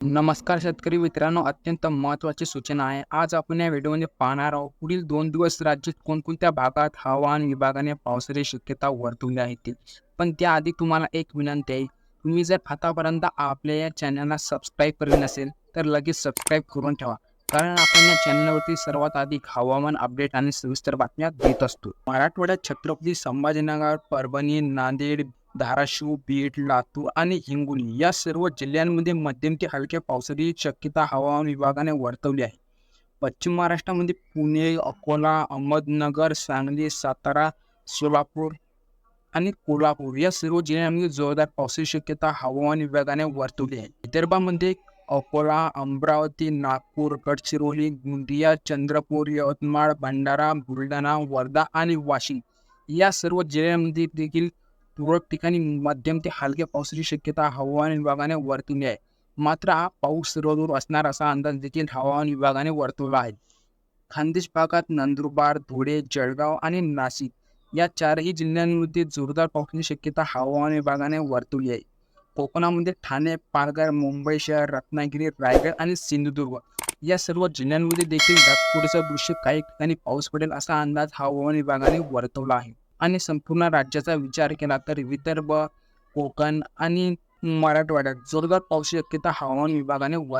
नमस्कार शेतकरी मित्रांनो अत्यंत महत्त्वाची सूचना आहे. आज आपण या व्हिडिओमध्ये पाहणार आहोत पुढील दोन दिवस राज्यात कोणकोणत्या भागात हवामान विभागाने पावसाची शक्यता वर्तवली आहे पण त्याआधी तुम्हाला एक विनंती आहे तुम्ही जर आतापर्यंत आपल्या या चॅनलला सबस्क्राईब केले नसेल तर लगेच सबस्क्राईब करून ठेवा. कारण आपण या चॅनलवरती सर्वात अधिक हवामान अपडेट आणि सविस्तर बातम्या देत असतो. मराठवाड्यात छत्रपती संभाजीनगर परभणी नांदेड धाराशिव बीड लातूर आणि हिंगोली या सर्व जिल्ह्यांमध्ये मध्यम ते हलक्या पावसाची शक्यता हवामान विभागाने वर्तवली आहे. पश्चिम महाराष्ट्रामध्ये पुणे अकोला अहमदनगर सांगली सातारा सोलापूर आणि कोल्हापूर या सर्व जिल्ह्यांमध्ये जोरदार पावसाची शक्यता हवामान विभागाने वर्तवली आहे. विदर्भामध्ये अकोला अमरावती नागपूर गडचिरोली गोंदिया चंद्रपूर यवतमाळ भंडारा बुलढाणा वर्धा आणि वाशिम या सर्व जिल्ह्यांमध्ये देखील तुरळक ठिकाणी मध्यम ते हलक्या पावसाची शक्यता हवामान विभागाने वर्तवली आहे. मात्र हा पाऊस सर्वदूर असणार असा अंदाज देखील हवामान विभागाने वर्तवला आहे. खानदेश भागात नंदुरबार धुळे जळगाव आणि नाशिक या चारही जिल्ह्यांमध्ये जोरदार पावसाची शक्यता हवामान विभागाने वर्तवली आहे. कोकणामध्ये ठाणे पालघर मुंबई शहर रत्नागिरी रायगड आणि सिंधुदुर्ग या सर्व जिल्ह्यांमध्ये देखील पुढचं दृश्य काही ठिकाणी पाऊस पडेल असा अंदाज हवामान विभागाने वर्तवला आहे. आणि संपूर्ण राज्याचा विचार केला तर विदर्भ कोकण आणि मराठवाड्यात जोरदार पाऊस शक्यता हवामान विभागाने वर